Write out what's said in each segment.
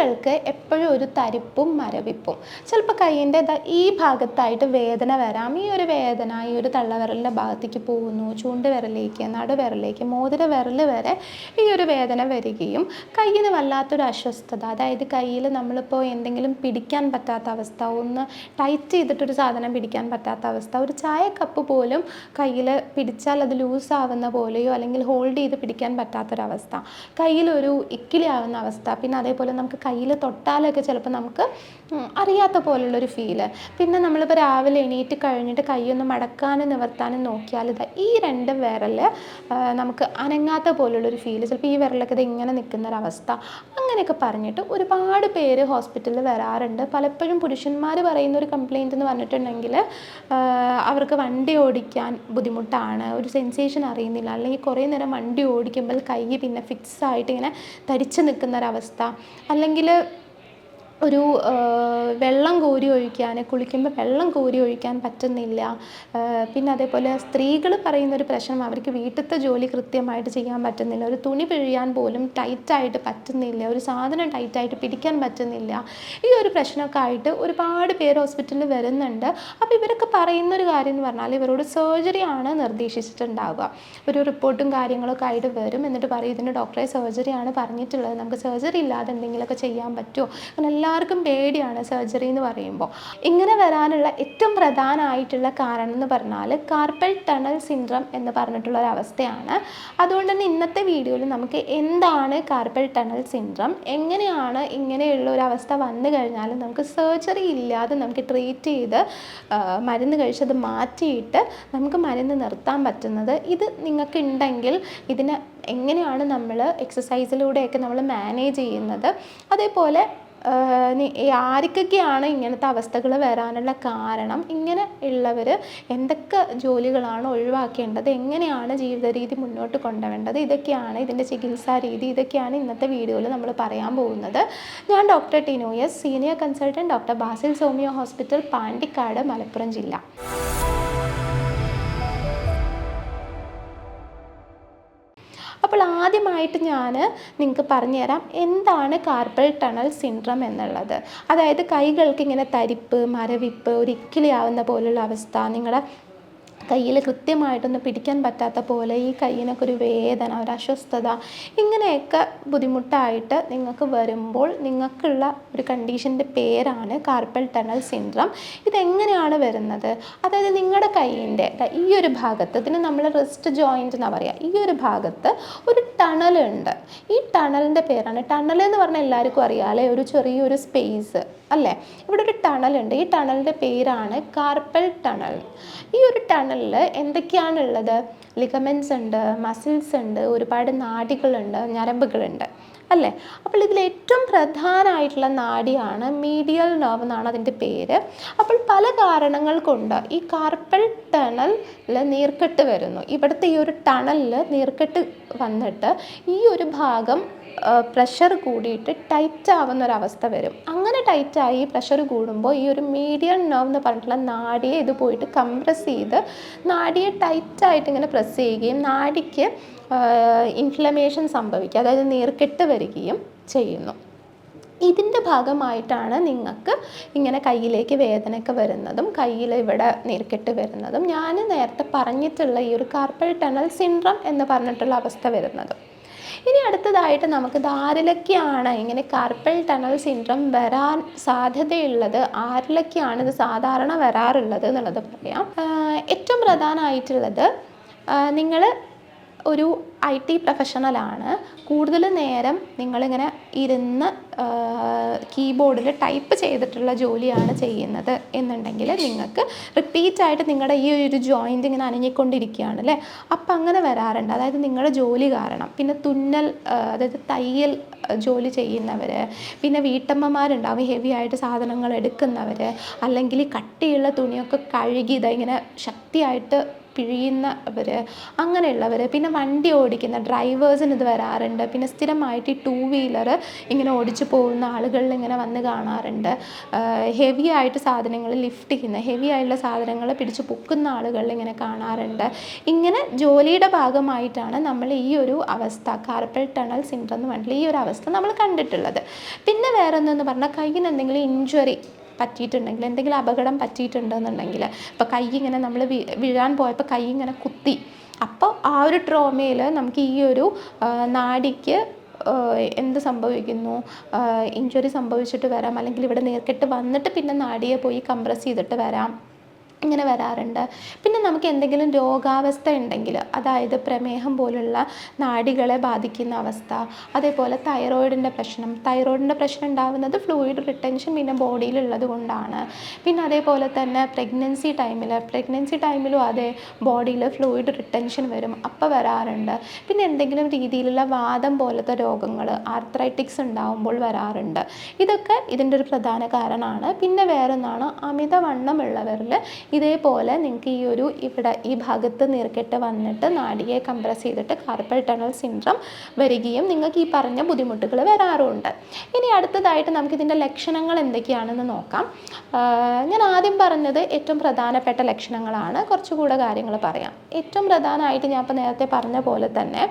കൈകൾക്ക് എപ്പോഴും ഒരു തരിപ്പും മരവിപ്പും. ചിലപ്പോൾ കൈയിന്റെ ഈ ഭാഗത്തായിട്ട് വേദന വരാം. ഈ ഒരു വേദന ഈ ഒരു തള്ളവിരലിന്റെ ഭാഗത്തേക്ക് പോകുന്നു ചൂണ്ട് വിരലേക്ക് നടുവിരലേക്ക് മോതിര വിരൽ വരെ ഈ ഒരു വേദന വരികയും കയ്യിന് വല്ലാത്തൊരു അസ്വസ്ഥത അതായത് കയ്യിൽ നമ്മളിപ്പോൾ എന്തെങ്കിലും പിടിക്കാൻ പറ്റാത്ത അവസ്ഥ ഒന്ന് ടൈറ്റ് ചെയ്തിട്ടൊരു സാധനം പിടിക്കാൻ പറ്റാത്ത അവസ്ഥ ഒരു ചായ കപ്പ് പോലും കയ്യിൽ പിടിച്ചാൽ അത് ലൂസ് ആവുന്ന പോലെയോ അല്ലെങ്കിൽ ഹോൾഡ് ചെയ്ത് പിടിക്കാൻ പറ്റാത്തൊരവസ്ഥ കയ്യിലൊരു ഇക്കിലി ആവുന്ന അവസ്ഥ പിന്നെ അതേപോലെ നമുക്ക് കയ്യിൽ തൊട്ടാലൊക്കെ ചിലപ്പോൾ നമുക്ക് അറിയാത്ത പോലുള്ളൊരു ഫീൽ പിന്നെ നമ്മളിപ്പോൾ രാവിലെ എണീറ്റ് കഴിഞ്ഞിട്ട് കൈയൊന്ന് മടക്കാനും നിവർത്താനും നോക്കിയാൽ ഇതാ ഈ രണ്ട് വിരൽ നമുക്ക് അനങ്ങാത്ത പോലുള്ളൊരു ഫീൽ ചിലപ്പോൾ ഈ വിരലൊക്കെ ഇത് ഇങ്ങനെ നിൽക്കുന്നൊരവസ്ഥ അങ്ങനെയൊക്കെ പറഞ്ഞിട്ട് ഒരുപാട് പേര് ഹോസ്പിറ്റലിൽ വരാറുണ്ട്. പലപ്പോഴും പുരുഷന്മാർ പറയുന്ന ഒരു കംപ്ലയിന്റ് എന്ന് പറഞ്ഞിട്ടുണ്ടെങ്കിൽ അവർക്ക് വണ്ടി ഓടിക്കാൻ ബുദ്ധിമുട്ടാണ്. ഒരു സെൻസേഷൻ അറിയുന്നില്ല. അല്ലെങ്കിൽ കുറേ നേരം വണ്ടി ഓടിക്കുമ്പോൾ കൈ പിന്നെ ഫിക്സ് ആയിട്ട് ഇങ്ങനെ തരിച്ച് നിൽക്കുന്നൊരവസ്ഥ അല്ലെങ്കിൽ അല്ലെങ്കിൽ ഒരു വെള്ളം കോരി ഒഴിക്കാൻ കുളിക്കുമ്പോൾ വെള്ളം കോരി ഒഴിക്കാൻ പറ്റുന്നില്ല. പിന്നെ അതേപോലെ സ്ത്രീകൾ പറയുന്ന ഒരു പ്രശ്നം അവർക്ക് വീട്ടിലത്തെ ജോലി കൃത്യമായിട്ട് ചെയ്യാൻ പറ്റുന്നില്ല. ഒരു തുണി പിഴിയാൻ പോലും ടൈറ്റായിട്ട് പറ്റുന്നില്ല. ഒരു സാധനം ടൈറ്റായിട്ട് പിടിക്കാൻ പറ്റുന്നില്ല. ഈ ഒരു പ്രശ്നമൊക്കെ ആയിട്ട് ഒരുപാട് പേര് ഹോസ്പിറ്റലിൽ വരുന്നുണ്ട്. അപ്പോൾ ഇവരൊക്കെ പറയുന്ന ഒരു കാര്യം എന്ന് പറഞ്ഞാൽ ഇവരോട് സർജറി ആണ് നിർദ്ദേശിച്ചിട്ടുണ്ടാവുക. ഒരു റിപ്പോർട്ടും കാര്യങ്ങളൊക്കെ ആയിട്ട് വരും. എന്നിട്ട് പറയും ഇതിന് ഡോക്ടറെ സർജറി ആണ് പറഞ്ഞിട്ടുള്ളത്. നമുക്ക് സർജറി ഇല്ലാതെ എന്തെങ്കിലുമൊക്കെ ചെയ്യാൻ പറ്റുമോ? കാരണം എല്ലാവർക്കും പേടിയാണ് സർജറി എന്ന് പറയുമ്പോൾ. ഇങ്ങനെ വരാനുള്ള ഏറ്റവും പ്രധാനമായിട്ടുള്ള കാരണം എന്ന് പറഞ്ഞാൽ കാർപ്പൽ ടണൽ സിൻഡ്രം എന്ന് പറഞ്ഞിട്ടുള്ള ഒരു അവസ്ഥയാണ്. അതുകൊണ്ട് തന്നെ ഇന്നത്തെ വീഡിയോയിൽ നമുക്ക് എന്താണ് കാർപ്പൽ ടണൽ സിൻഡ്രം എങ്ങനെയാണ് ഇങ്ങനെയുള്ള ഒരു അവസ്ഥ വന്നു കഴിഞ്ഞാൽ നമുക്ക് സർജറി ഇല്ലാതെ നമുക്ക് ട്രീറ്റ് ചെയ്ത് മരുന്ന് കഴിച്ചത് മാറ്റിയിട്ട് നമുക്ക് മരുന്ന് നിർത്താൻ പറ്റുന്നത് ഇത് നിങ്ങൾക്ക് ഉണ്ടെങ്കിൽ ഇതിനെ എങ്ങനെയാണ് നമ്മൾ എക്സസൈസിലൂടെയൊക്കെ നമ്മൾ മാനേജ് ചെയ്യുന്നത്? അതേപോലെ ആർക്കൊക്കെയാണ് ഇങ്ങനത്തെ അവസ്ഥകൾ വരാനുള്ള കാരണം? ഇങ്ങനെ ഉള്ളവർ എന്തൊക്കെ ജോലികളാണ് ഒഴിവാക്കേണ്ടത്? എങ്ങനെയാണ് ജീവിത രീതി മുന്നോട്ട് കൊണ്ടുപോകേണ്ടത് ഇതൊക്കെയാണ് ഇതിന്റെ ചികിത്സാ രീതി. ഇതൊക്കെയാണ് ഇന്നത്തെ വീഡിയോയിൽ നമ്മൾ പറയാൻ പോകുന്നത്. ഞാൻ doctor Tinu S senior consultant doctor Basil Somiya hospital Pandikkad Malappuram ജില്ല. അപ്പോൾ ആദ്യമായിട്ട് ഞാൻ നിങ്ങൾക്ക് പറഞ്ഞുതരാം എന്താണ് കാർബൽ ടണൽ സിൻഡ്രം എന്നുള്ളത്. അതായത് കൈകൾക്ക് ഇങ്ങനെ തരിപ്പ് മരവിപ്പ് ഒരു ഇക്കിളിയാവുന്ന പോലുള്ള അവസ്ഥ നിങ്ങളുടെ കയ്യിൽ കൃത്യമായിട്ടൊന്ന് പിടിക്കാൻ പറ്റാത്ത പോലെ ഈ കയ്യിനൊക്കെ ഒരു വേദന ഒരു അസ്വസ്ഥത ഇങ്ങനെയൊക്കെ ബുദ്ധിമുട്ടായിട്ട് നിങ്ങൾക്ക് വരുമ്പോൾ നിങ്ങൾക്കുള്ള ഒരു കണ്ടീഷന്റെ പേരാണ് കാർപ്പൽ ടണൽ സിൻഡ്രം ഇതെങ്ങനെയാണ് വരുന്നത്? അതായത് നിങ്ങളുടെ കയ്യിന്റെ ഈ ഒരു ഭാഗത്ത് ഇതിന് നമ്മൾ റിസ്റ്റ് ജോയിന്റ് എന്നാണ് പറയുക ഈ ഒരു ഭാഗത്ത് ഒരു ടണലുണ്ട് ഈ ടണലിന്റെ പേരാണ് ടണൽ എന്ന് പറഞ്ഞാൽ എല്ലാവർക്കും അറിയാമല്ലേ ഒരു ചെറിയൊരു സ്പേസ് അല്ലേ? ഇവിടെ ഒരു ടണലുണ്ട് ഈ ടണലിന്റെ പേരാണ് കാർപ്പൽ ടണൽ ഈ ഒരു ടണലിൽ എന്തൊക്കെയാണുള്ളത്? ലിഗമെൻസ് ഉണ്ട് മസിൽസ് ഉണ്ട് ഒരുപാട് നാടികളുണ്ട് ഞരമ്പുകളുണ്ട്. അല്ലേ? അപ്പോൾ ഇതിൽ ഏറ്റവും പ്രധാനമായിട്ടുള്ള നാഡിയാണ് മീഡിയൽ നെർവ് എന്നാണ് അതിന്റെ പേര്. അപ്പോൾ പല കാരണങ്ങൾ കൊണ്ട് ഈ കാർപ്പൽ ടണലിൽ നീർക്കെട്ട് വരുന്നു. ഇവിടുത്തെ ഈ ഒരു ടണലിൽ നീർക്കെട്ട് വന്നിട്ട് ഈ ഒരു ഭാഗം പ്രഷർ കൂടിയിട്ട് ടൈറ്റ് ആവുന്ന ഒരവസ്ഥ വരും. അങ്ങനെ ടൈറ്റായി പ്രഷർ കൂടുമ്പോൾ ഈ ഒരു മീഡിയം നെർവ് എന്ന് പറഞ്ഞിട്ടുള്ള നാഡിയെ ഇത് പോയിട്ട് കംപ്രസ് ചെയ്ത് നാഡിയെ ടൈറ്റായിട്ട് ഇങ്ങനെ പ്രസ് ചെയ്യുകയും നാടിക്ക് ഇൻഫ്ലമേഷൻ സംഭവിക്കുക അതായത് നീർക്കെട്ട് വരികയും ചെയ്യുന്നു. ഇതിന്റെ ഭാഗമായിട്ടാണ് നിങ്ങൾക്ക് ഇങ്ങനെ കയ്യിലേക്ക് വേദനയൊക്കെ വരുന്നതും കയ്യിൽ ഇവിടെ നീർക്കെട്ട് വരുന്നതും. ഞാൻ നേരത്തെ പറഞ്ഞിട്ടുള്ള ഈ ഒരു കാർപ്പൽ ടണൽ സിൻഡ്രം എന്ന് പറഞ്ഞിട്ടുള്ള അവസ്ഥ വരുന്നതും. ഇനി അടുത്തതായിട്ട് നമുക്ക് ആരിലൊക്കെയാണ് ഇങ്ങനെ കാർപ്പൽ ടണൽ സിൻഡ്രം വരാൻ സാധ്യതയുള്ളത് ആരിലൊക്കെയാണ് ഇത് സാധാരണ വരാറുള്ളത് എന്നുള്ളത് പറയാം. ഏറ്റവും പ്രധാനമായിട്ടുള്ളത് നിങ്ങൾ ഒരു ഐ ടി പ്രൊഫഷണലാണ് കൂടുതൽ നേരം നിങ്ങളിങ്ങനെ ഇരുന്ന് കീബോർഡിൽ ടൈപ്പ് ചെയ്തിട്ടുള്ള ജോലിയാണ് ചെയ്യുന്നത് എന്നുണ്ടെങ്കിൽ നിങ്ങൾക്ക് റിപ്പീറ്റ് ആയിട്ട് നിങ്ങളുടെ ഈ ഒരു ജോയിന്റ് ഇങ്ങനെ അനങ്ങിക്കൊണ്ടിരിക്കുകയാണ് അല്ലേ? അപ്പം അങ്ങനെ വരാറുണ്ട്. അതായത് നിങ്ങളുടെ ജോലി കാരണം. പിന്നെ തുന്നൽ അതായത് തയ്യൽ ജോലി ചെയ്യുന്നവർ പിന്നെ വീട്ടമ്മമാരുണ്ടാവും ഹെവി ആയിട്ട് സാധനങ്ങൾ എടുക്കുന്നവർ അല്ലെങ്കിൽ കട്ടിയുള്ള തുണിയൊക്കെ കഴുകി ഇതാ ഇങ്ങനെ ശക്തിയായിട്ട് പിഴിയുന്നവർ അങ്ങനെയുള്ളവർ പിന്നെ വണ്ടി ഓടിക്കുന്ന ഡ്രൈവേഴ്സിന് ഇത് വരാറുണ്ട്. പിന്നെ സ്ഥിരമായിട്ട് ഈ ടൂ വീലർ ഇങ്ങനെ ഓടിച്ചു പോകുന്ന ആളുകളിൽ ഇങ്ങനെ വന്ന് കാണാറുണ്ട്. ഹെവി ആയിട്ട് സാധനങ്ങൾ ലിഫ്റ്റ് ചെയ്യുന്ന ഹെവി ആയിട്ടുള്ള സാധനങ്ങൾ പിടിച്ച് പൊക്കുന്ന ആളുകളിൽ ഇങ്ങനെ കാണാറുണ്ട്. ഇങ്ങനെ ജോലിയുടെ ഭാഗമായിട്ടാണ് നമ്മൾ ഈ ഒരു അവസ്ഥ കാർപ്പൽ ടണൽ സിൻഡ്രം എന്ന് പറഞ്ഞിട്ടുള്ള ഈ ഒരു അവസ്ഥ നമ്മൾ കണ്ടിട്ടുള്ളത്. പിന്നെ വേറെ ഒന്നെന്ന് പറഞ്ഞാൽ കയ്യിന് എന്തെങ്കിലും ഇഞ്ചുറി പറ്റിയിട്ടുണ്ടെങ്കിൽ എന്തെങ്കിലും അപകടം പറ്റിയിട്ടുണ്ടെന്നുണ്ടെങ്കിൽ ഇപ്പോൾ കൈ ഇങ്ങനെ നമ്മൾ വീഴാൻ പോയപ്പോൾ കൈ ഇങ്ങനെ കുത്തി. അപ്പോൾ ആ ഒരു ട്രോമയിൽ നമുക്ക് ഈ ഒരു നാടിക്ക് എന്ത് സംഭവിക്കുന്നു? ഇഞ്ചുറി സംഭവിച്ചിട്ട് വരാം. അല്ലെങ്കിൽ ഇവിടെ നേർക്കെട്ട് വന്നിട്ട് പിന്നെ നാടിയെ പോയി കംപ്രസ് ചെയ്തിട്ട് വരാം. ഇങ്ങനെ വരാറുണ്ട്. പിന്നെ നമുക്ക് എന്തെങ്കിലും രോഗാവസ്ഥ ഉണ്ടെങ്കിൽ അതായത് പ്രമേഹം പോലുള്ള നാഡികളെ ബാധിക്കുന്ന അവസ്ഥ അതേപോലെ തൈറോയിഡിന്റെ പ്രശ്നം തൈറോയിഡിന്റെ പ്രശ്നം ഉണ്ടാകുന്നത് ഫ്ലൂയിഡ് റിട്ടൻഷൻ പിന്നെ ബോഡിയിലുള്ളത് കൊണ്ടാണ്. പിന്നെ അതേപോലെ തന്നെ പ്രഗ്നൻസി ടൈമിൽ പ്രഗ്നൻസി ടൈമിലും അതേ ബോഡിയിൽ ഫ്ലൂയിഡ് റിട്ടൻഷൻ വരും അപ്പോൾ വരാറുണ്ട്. പിന്നെ എന്തെങ്കിലും രീതിയിലുള്ള വാദം പോലത്തെ രോഗങ്ങൾ ആർത്രൈറ്റിക്സ് ഉണ്ടാകുമ്പോൾ വരാറുണ്ട്. ഇതൊക്കെ ഇതിന്റെ ഒരു പ്രധാന കാരണമാണ്. പിന്നെ വേറൊന്നാണ് അമിതവണ്ണമുള്ളവരിൽ ഇതേപോലെ നിങ്ങൾക്ക് ഈ ഒരു ഇവിടെ ഈ ഭാഗത്ത് നീർക്കെട്ട് വന്നിട്ട് നാടിയെ കംപ്രസ് ചെയ്തിട്ട് കാർപ്പൽ ടണൽ സിൻഡ്രം വരികയും നിങ്ങൾക്ക് ഈ പറഞ്ഞ ബുദ്ധിമുട്ടുകൾ വരാറുമുണ്ട് ഇനി അടുത്തതായിട്ട് നമുക്ക് ഇതിന്റെ ലക്ഷണങ്ങൾ എന്തൊക്കെയാണെന്ന് നോക്കാം. ഞാൻ ആദ്യം പറഞ്ഞത് ഏറ്റവും പ്രധാനപ്പെട്ട ലക്ഷണങ്ങളാണ്. കുറച്ചുകൂടെ കാര്യങ്ങൾ പറയാം. ഏറ്റവും പ്രധാനമായിട്ട് ഞാൻ ഇപ്പോൾ നേരത്തെ പറഞ്ഞ പോലെ തന്നെ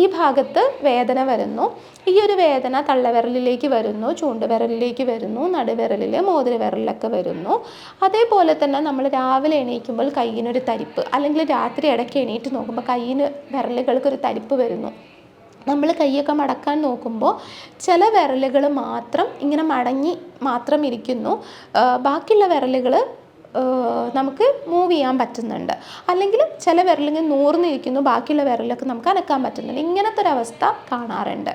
ഈ ഭാഗത്ത് വേദന വരുന്നു. ഈ ഒരു വേദന തള്ളവിരലിലേക്ക് വരുന്നു ചൂണ്ടുവിരലിലേക്ക് വരുന്നു നടുവിരലിൽ മോതിരവിരലിലൊക്കെ വരുന്നു. അതേപോലെ തന്നെ നമ്മൾ രാവിലെ എണീക്കുമ്പോൾ കയ്യിനൊരു തരിപ്പ് അല്ലെങ്കിൽ രാത്രി ഇടയ്ക്ക് എണീറ്റ് നോക്കുമ്പോൾ കയ്യിന് വിരലുകൾക്കൊരു തരിപ്പ് വരുന്നു. നമ്മൾ കൈയൊക്കെ മടക്കാൻ നോക്കുമ്പോൾ ചില വിരലുകൾ മാത്രം ഇങ്ങനെ മടങ്ങി മാത്രം ഇരിക്കുന്നു. ബാക്കിയുള്ള വിരലുകൾ നമുക്ക് മൂവ് ചെയ്യാൻ പറ്റുന്നുണ്ട്. അല്ലെങ്കിൽ ചില വിരലിങ്ങനെ നൂർന്നിരിക്കുന്നു ബാക്കിയുള്ള വിരലൊക്കെ നമുക്ക് അനക്കാൻ പറ്റുന്നുണ്ട്. ഇങ്ങനത്തെ ഒരു അവസ്ഥ കാണാറുണ്ട്.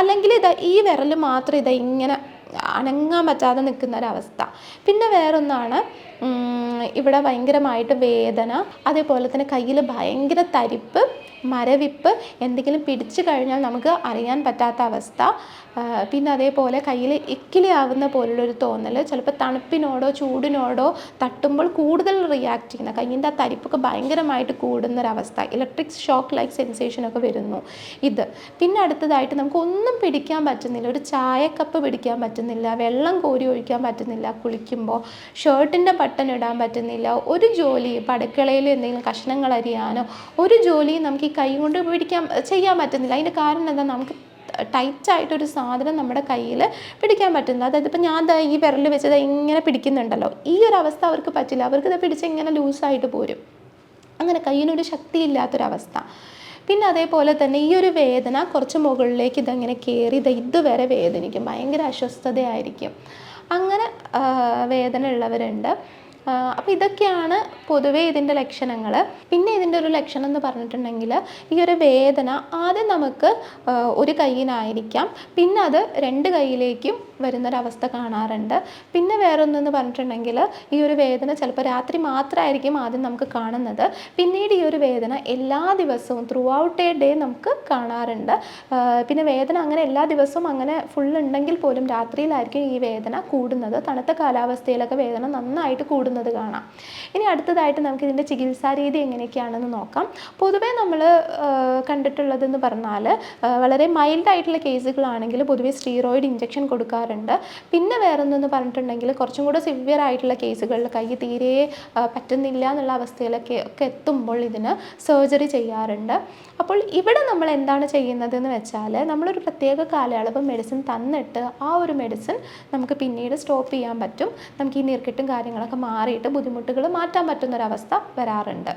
അല്ലെങ്കിൽ ഇതാ ഈ വിരൽ മാത്രം ഇതാ ഇങ്ങനെ അനങ്ങാൻ പറ്റാതെ നിൽക്കുന്ന ഒരവസ്ഥ പിന്നെ വേറൊന്നാണ് ഇവിടെ ഭയങ്കരമായിട്ട് വേദന അതേപോലെ തന്നെ കയ്യിൽ ഭയങ്കര തരിപ്പ് മരവിപ്പ് എന്തെങ്കിലും പിടിച്ചു കഴിഞ്ഞാൽ നമുക്ക് അറിയാൻ പറ്റാത്ത അവസ്ഥ. പിന്നെ അതേപോലെ കയ്യിൽ ഇക്കിലി ആവുന്ന പോലുള്ളൊരു തോന്നൽ ചിലപ്പോൾ തണുപ്പിനോടോ ചൂടിനോടോ തട്ടുമ്പോൾ കൂടുതൽ റിയാക്ട് ചെയ്യുന്ന കയ്യിന്റെ ആ തരിപ്പൊക്കെ ഭയങ്കരമായിട്ട് കൂടുന്നൊരവസ്ഥ. ഇലക്ട്രിക് ഷോക്ക് ലൈക്ക് സെൻസേഷനൊക്കെ വരുന്നു. ഇത്. പിന്നെ അടുത്തതായിട്ട് നമുക്ക് ഒന്നും പിടിക്കാൻ പറ്റുന്നില്ല. ഒരു ചായക്കപ്പ് പിടിക്കാൻ പറ്റുന്നില്ല. വെള്ളം കോരി ഒഴിക്കാൻ പറ്റുന്നില്ല കുളിക്കുമ്പോൾ ഷർട്ടിന്റെ ബട്ടൺ ഇടാൻ പറ്റുന്നില്ല ഒരു ജോലി ഇപ്പം എന്തെങ്കിലും കഷ്ണങ്ങൾ അരിയാനോ ഒരു ജോലിയും നമുക്ക് ഈ കൈ കൊണ്ട് പിടിക്കാൻ ചെയ്യാൻ പറ്റുന്നില്ല. അതിന്റെ കാരണം എന്താ? നമുക്ക് ടൈറ്റായിട്ടൊരു സാധനം നമ്മുടെ കയ്യിൽ പിടിക്കാൻ പറ്റുന്നത് അതായത് ഇപ്പം ഞാൻ ഈ വിരൽ വെച്ചത് ഇങ്ങനെ പിടിക്കുന്നുണ്ടല്ലോ. ഈ ഒരു അവസ്ഥ അവർക്ക് പറ്റില്ല. അവർക്ക് ഇത് പിടിച്ച് ഇങ്ങനെ ലൂസായിട്ട് പോരും. അങ്ങനെ കയ്യിനൊരു ശക്തിയില്ലാത്തൊരവസ്ഥ. പിന്നെ അതേപോലെ തന്നെ ഈ ഒരു വേദന കുറച്ച് മുകളിലേക്ക് ഇതങ്ങനെ കയറി ഇത് ഇതുവരെ വേദനിക്കും. ഭയങ്കര അസ്വസ്ഥതയായിരിക്കും. അങ്ങനെ വേദന ഉള്ളവരുണ്ട് അപ്പോൾ ഇതൊക്കെയാണ് പൊതുവേ ഇതിന്റെ ലക്ഷണങ്ങൾ പിന്നെ ഇതിന്റെ ഒരു ലക്ഷണം എന്ന് പറഞ്ഞിട്ടുണ്ടെങ്കിൽ ഈ ഒരു വേദന ആദ്യം നമുക്ക് ഒരു കയ്യിലായിരിക്കാം. പിന്നെ അത് രണ്ട് കൈയിലേക്കും വരുന്നൊരവസ്ഥ കാണാറുണ്ട്. പിന്നെ വേറൊന്നെന്ന് പറഞ്ഞിട്ടുണ്ടെങ്കിൽ ഈ ഒരു വേദന ചിലപ്പോൾ രാത്രി മാത്രമായിരിക്കും ആദ്യം നമുക്ക് കാണുന്നത്. പിന്നീട് ഈ ഒരു വേദന എല്ലാ ദിവസവും ത്രൂ ഔട്ട് എ ഡേ നമുക്ക് കാണാറുണ്ട്. പിന്നെ വേദന അങ്ങനെ എല്ലാ ദിവസവും അങ്ങനെ ഫുൾ ഉണ്ടെങ്കിൽ പോലും രാത്രിയിലായിരിക്കും ഈ വേദന കൂടുന്നത്. തണുത്ത കാലാവസ്ഥയിലൊക്കെ വേദന നന്നായിട്ട് കൂടുന്നത്. കാണാം. ഇനി അടുത്തതായിട്ട് നമുക്ക് ഇതിന്റെ ചികിത്സാ രീതി എങ്ങനെയൊക്കെയാണെന്ന് നോക്കാം. പൊതുവേ നമ്മൾ കണ്ടിട്ടുള്ളതെന്ന് പറഞ്ഞാൽ വളരെ മൈൽഡ് ആയിട്ടുള്ള കേസുകളാണെങ്കിൽ പൊതുവേ സ്റ്റീറോയിഡ് ഇഞ്ചക്ഷൻ കൊടുക്കാറുണ്ട്. പിന്നെ വേറൊന്നെന്ന് പറഞ്ഞിട്ടുണ്ടെങ്കിൽ കുറച്ചും കൂടെ സിവിയർ ആയിട്ടുള്ള കേസുകളിൽ കൈ തീരെ പറ്റുന്നില്ല എന്നുള്ള അവസ്ഥയിലൊക്കെ ഒക്കെ എത്തുമ്പോൾ ഇതിന് സർജറി ചെയ്യാറുണ്ട്. അപ്പോൾ ഇവിടെ നമ്മൾ എന്താണ് ചെയ്യുന്നതെന്ന് വെച്ചാൽ നമ്മളൊരു പ്രത്യേക കാലയളവ് മെഡിസിൻ തന്നിട്ട് ആ ഒരു മെഡിസിൻ നമുക്ക് പിന്നീട് സ്റ്റോപ്പ് ചെയ്യാൻ പറ്റും. നമുക്ക് ഈ നീർക്കെട്ടും കാര്യങ്ങളൊക്കെ മാറിയിട്ട് ബുദ്ധിമുട്ടുകൾ മാറ്റാൻ പറ്റുന്നൊരവസ്ഥ വരാറുണ്ട്.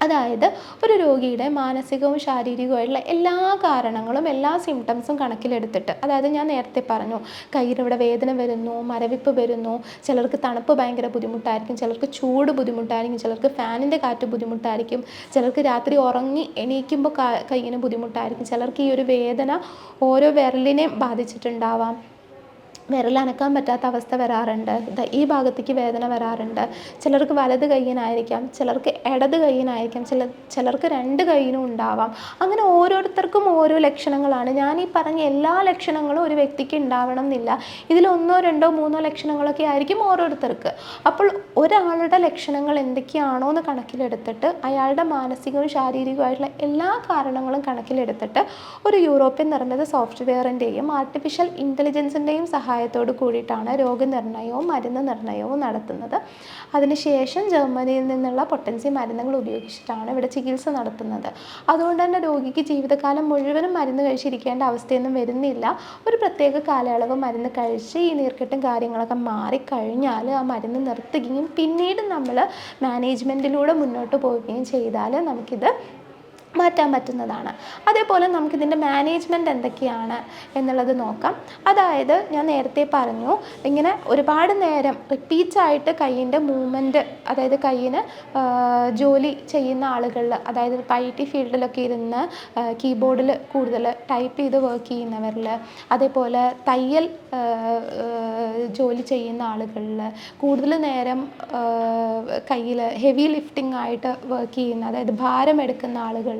അതായത് ഒരു രോഗിയുടെ മാനസികവും ശാരീരികവുമായിട്ടുള്ള എല്ലാ കാരണങ്ങളും എല്ലാ സിംറ്റംസും കണക്കിലെടുത്തിട്ട് അതായത് ഞാൻ നേരത്തെ പറഞ്ഞു കയ്യിലിവിടെ വേദന വരുന്നു മരവിപ്പ് വരുന്നു ചിലർക്ക് തണുപ്പ് ഭയങ്കര ബുദ്ധിമുട്ടായിരിക്കും ചിലർക്ക് ചൂട് ബുദ്ധിമുട്ടായിരിക്കും ചിലർക്ക് ഫാനിന്റെ കാറ്റ് ബുദ്ധിമുട്ടായിരിക്കും ചിലർക്ക് രാത്രി ഉറങ്ങി എണീക്കുമ്പോൾ കയ്യിന് ബുദ്ധിമുട്ടായിരിക്കും ചിലർക്ക് ഈ ഒരു വേദന ഓരോ വിരലിനെയും ബാധിച്ചിട്ടുണ്ടാവാം. വിരലനക്കാൻ പറ്റാത്ത അവസ്ഥ വരാറുണ്ട്. ഈ ഭാഗത്തേക്ക് വേദന വരാറുണ്ട്. ചിലർക്ക് വലത് കയ്യിനായിരിക്കാം ചിലർക്ക് ഇടത് കയ്യിനായിരിക്കാം ചില ചിലർക്ക് രണ്ട് കയ്യിനും ഉണ്ടാവാം. അങ്ങനെ ഓരോരുത്തർക്കും ഓരോ ലക്ഷണങ്ങളാണ്. ഞാൻ ഈ പറഞ്ഞ എല്ലാ ലക്ഷണങ്ങളും ഒരു വ്യക്തിക്ക് ഉണ്ടാവണം എന്നില്ല ഇതിൽ ഒന്നോ രണ്ടോ മൂന്നോ ലക്ഷണങ്ങളൊക്കെ ആയിരിക്കും ഓരോരുത്തർക്ക്. അപ്പോൾ ഒരാളുടെ ലക്ഷണങ്ങൾ എന്തൊക്കെയാണോ എന്ന് കണക്കിലെടുത്തിട്ട് അയാളുടെ മാനസികവും ശാരീരികവുമായിട്ടുള്ള എല്ലാ കാരണങ്ങളും കണക്കിലെടുത്തിട്ട് ഒരു യൂറോപ്യൻ നിർമ്മിത സോഫ്റ്റ്വെയറിന്റെയും ആർട്ടിഫിഷ്യൽ ഇന്റലിജൻസിന്റെയും സഹായത്തോട് കൂടിയിട്ടാണ് രോഗനിർണയവും മരുന്ന് നിർണയവും നടത്തുന്നത്. അതിനുശേഷം ജർമ്മനിയിൽ നിന്നുള്ള പൊട്ടൻസി മരുന്നുകൾ ഉപയോഗിച്ചിട്ടാണ് ഇവിടെ ചികിത്സ നടത്തുന്നത്. അതുകൊണ്ട് തന്നെ രോഗിക്ക് ജീവിതകാലം മുഴുവനും മരുന്ന് കഴിച്ചിരിക്കേണ്ട അവസ്ഥയൊന്നും വരുന്നില്ല. ഒരു പ്രത്യേക കാലയളവ് മരുന്ന് കഴിച്ച് ഈ നീർക്കെട്ടും കാര്യങ്ങളൊക്കെ മാറിക്കഴിഞ്ഞാൽ ആ മരുന്ന് നിർത്തുകയും പിന്നീട് നമ്മൾ മാനേജ്മെന്റിലൂടെ മുന്നോട്ട് പോവുകയും ചെയ്താൽ നമുക്കിത് മാറ്റാൻ പറ്റുന്നതാണ്. അതേപോലെ നമുക്കിതിന്റെ മാനേജ്മെന്റ് എന്തൊക്കെയാണ് എന്നുള്ളത് നോക്കാം. അതായത് ഞാൻ നേരത്തെ പറഞ്ഞു ഇങ്ങനെ ഒരുപാട് നേരം റിപ്പീറ്റായിട്ട് കയ്യിന്റെ മൂവ്മെന്റ് അതായത് കയ്യിന് ജോലി ചെയ്യുന്ന ആളുകളിൽ അതായത് ഇപ്പോൾ ഐ ടി ഫീൽഡിലൊക്കെ ഇരുന്ന് കീബോർഡിൽ കൂടുതൽ ടൈപ്പ് ചെയ്ത് വർക്ക് ചെയ്യുന്നവരിൽ അതേപോലെ തയ്യൽ ജോലി ചെയ്യുന്ന ആളുകളിൽ കൂടുതൽ നേരം കയ്യിൽ ഹെവി ലിഫ്റ്റിംഗ് ആയിട്ട് വർക്ക് ചെയ്യുന്ന അതായത് ഭാരം എടുക്കുന്ന ആളുകൾ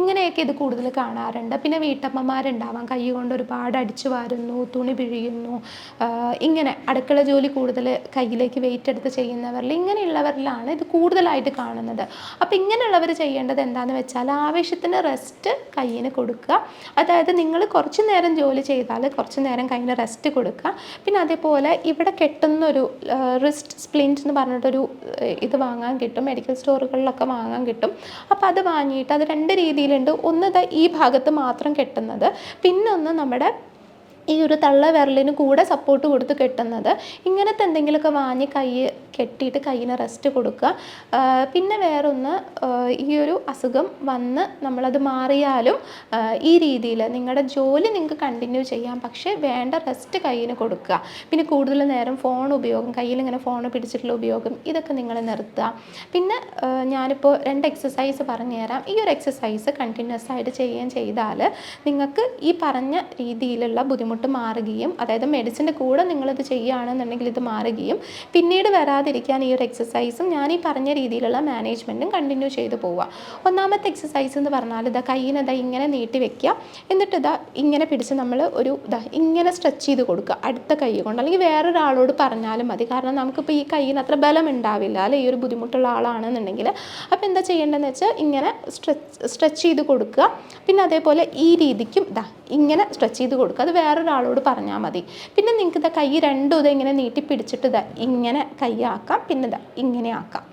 ഇങ്ങനെയൊക്കെ ഇത് കൂടുതൽ കാണാറുണ്ട്. പിന്നെ വീട്ടമ്മമാരുണ്ടാവാം. കൈ കൊണ്ട് ഒരുപാട് അടിച്ചു വാരുന്നു തുണി പിഴിയുന്നു. ഇങ്ങനെ അടുക്കള ജോലി കൂടുതൽ കയ്യിലേക്ക് വെയിറ്റ് എടുത്ത് ചെയ്യുന്നവരിൽ ഇങ്ങനെയുള്ളവരിലാണ് ഇത് കൂടുതലായിട്ട് കാണുന്നത്. അപ്പോൾ ഇങ്ങനെയുള്ളവർ ചെയ്യേണ്ടത് എന്താണെന്ന് വെച്ചാൽ ആവേശത്തിന് റെസ്റ്റ് കയ്യിന് കൊടുക്കുക. അതായത് നിങ്ങൾ കുറച്ച് നേരം ജോലി ചെയ്താൽ കുറച്ച് നേരം കയ്യിന് റെസ്റ്റ് കൊടുക്കുക. പിന്നെ അതേപോലെ ഇവിടെ കെട്ടുന്നൊരു റിസ്റ്റ് സ്പ്ലിന്റ് എന്ന് പറഞ്ഞിട്ടൊരു ഇത് വാങ്ങാൻ കിട്ടും. മെഡിക്കൽ സ്റ്റോറുകളിലൊക്കെ വാങ്ങാൻ കിട്ടും. അപ്പോൾ അത് വാങ്ങിയിട്ട് അത് രണ്ട് രീതിയിലുണ്ട്. ഒന്ന് ഈ ഭാഗത്ത് മാത്രം കെട്ടുന്നത്. പിന്നൊന്ന് നമ്മുടെ ഈ ഒരു തള്ള വിരലിന് കൂടെ സപ്പോർട്ട് കൊടുത്ത് കെട്ടുന്നത്. ഇങ്ങനത്തെ എന്തെങ്കിലുമൊക്കെ വാങ്ങി കൈ കെട്ടിയിട്ട് കയ്യിന് റെസ്റ്റ് കൊടുക്കുക. പിന്നെ വേറൊന്ന് ഈ ഒരു അസുഖം വന്ന് നമ്മളത് മാറിയാലും ഈ രീതിയിൽ നിങ്ങളുടെ ജോലി നിങ്ങൾക്ക് കണ്ടിന്യൂ ചെയ്യാം. പക്ഷേ വേണ്ട റെസ്റ്റ് കയ്യിന് കൊടുക്കുക. പിന്നെ കൂടുതൽ നേരം ഫോൺ ഉപയോഗം കയ്യിൽ ഇങ്ങനെ ഫോൺ പിടിച്ചിട്ടുള്ള ഉപയോഗം ഇതൊക്കെ നിങ്ങൾ നിർത്തുക. പിന്നെ ഞാനിപ്പോൾ രണ്ട് എക്സസൈസ് പറഞ്ഞു തരാം ഈ ഒരു എക്സസൈസ് കണ്ടിന്യൂസ് ആയിട്ട് ചെയ്യുകയും ചെയ്താൽ നിങ്ങൾക്ക് ഈ പറഞ്ഞ രീതിയിലുള്ള ബുദ്ധിമുട്ട് മാറുകയും അതായത് മെഡിസിന്റെ കൂടെ നിങ്ങളിത് ചെയ്യുകയാണെന്നുണ്ടെങ്കിൽ ഇത് മാറുകയും പിന്നീട് വരാതിരിക്കാൻ ഈ ഒരു എക്സസൈസും ഞാൻ ഈ പറഞ്ഞ രീതിയിലുള്ള മാനേജ്മെന്റും കണ്ടിന്യൂ ചെയ്തു പോവുക. ഒന്നാമത്തെ എക്സസൈസ് എന്ന് പറഞ്ഞാൽ ഇതാ കയ്യിനെ ഇതാ ഇങ്ങനെ നീട്ടി വെക്കുക. എന്നിട്ട് ഇതാ ഇങ്ങനെ പിടിച്ച് നമ്മൾ ഒരു ഇതാ ഇങ്ങനെ സ്ട്രെച്ച് ചെയ്ത് കൊടുക്കുക. അടുത്ത കൈ കൊണ്ട്. അല്ലെങ്കിൽ വേറൊരാളോട് പറഞ്ഞാലും മതി. കാരണം നമുക്കിപ്പോൾ ഈ കയ്യിന് അത്ര ബലം ഉണ്ടാവില്ല അല്ലെ? ഈ ഒരു ബുദ്ധിമുട്ടുള്ള ആളാണെന്നുണ്ടെങ്കിൽ. അപ്പോൾ എന്താ ചെയ്യേണ്ടതെന്ന് വെച്ചാൽ ഇങ്ങനെ സ്ട്രെച്ച് സ്ട്രെച്ച് ചെയ്ത് കൊടുക്കുക. പിന്നെ അതേപോലെ ഈ രീതിക്കും ഇതാ ഇങ്ങനെ സ്ട്രെച്ച് ചെയ്ത് കൊടുക്കുക. അത് വേറൊരാളോട് പറഞ്ഞാൽ മതി. പിന്നെ നിങ്ങൾക്ക് ഇതാ കൈ രണ്ടും ഇതെങ്ങനെ നീട്ടി പിടിച്ചിട്ട് ഇതാ ഇങ്ങനെ കൈ ആക്കാം. പിന്നെ ഇങ്ങനെ ആക്കാം.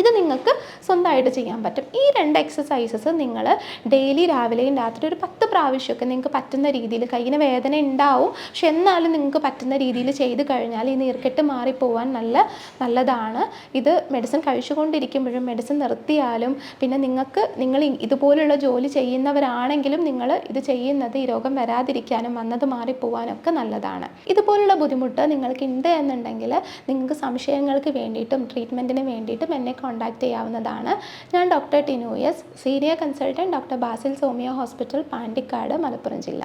ഇത് നിങ്ങൾക്ക് സ്വന്തമായിട്ട് ചെയ്യാൻ പറ്റും. ഈ രണ്ട് എക്സസൈസസ് നിങ്ങൾ ഡെയിലി രാവിലെയും രാത്രി ഒരു പത്ത് പ്രാവശ്യമൊക്കെ നിങ്ങൾക്ക് പറ്റുന്ന രീതിയിൽ കയ്യിന് വേദന ഉണ്ടാവും. പക്ഷെ എന്നാലും നിങ്ങൾക്ക് പറ്റുന്ന രീതിയിൽ ചെയ്ത് കഴിഞ്ഞാൽ ഈ നീർക്കെട്ട് മാറിപ്പോവാൻ നല്ല നല്ലതാണ്. ഇത് മെഡിസിൻ കഴിച്ചുകൊണ്ടിരിക്കുമ്പോഴും മെഡിസിൻ നിർത്തിയാലും പിന്നെ നിങ്ങൾക്ക് നിങ്ങൾ ഇതുപോലുള്ള ജോലി ചെയ്യുന്നവരാണെങ്കിലും നിങ്ങൾ ഇത് ചെയ്യുന്നത് ഈ രോഗം വരാതിരിക്കാനും വന്നത് മാറിപ്പോവാനൊക്കെ നല്ലതാണ്. ഇതുപോലുള്ള ബുദ്ധിമുട്ട് നിങ്ങൾക്ക് ഉണ്ട് എന്നുണ്ടെങ്കിൽ നിങ്ങൾക്ക് സംശയങ്ങൾക്ക് വേണ്ടിയിട്ടും ട്രീറ്റ്മെന്റിന് വേണ്ടിയിട്ടും എന്നെ കോൺടാക്റ്റ് ചെയ്യാവുന്നതാണ്. ഞാൻ doctor Tinu S senior consultant doctor Basil Somiya hospital Pandikkad Malappuram ജില്ല.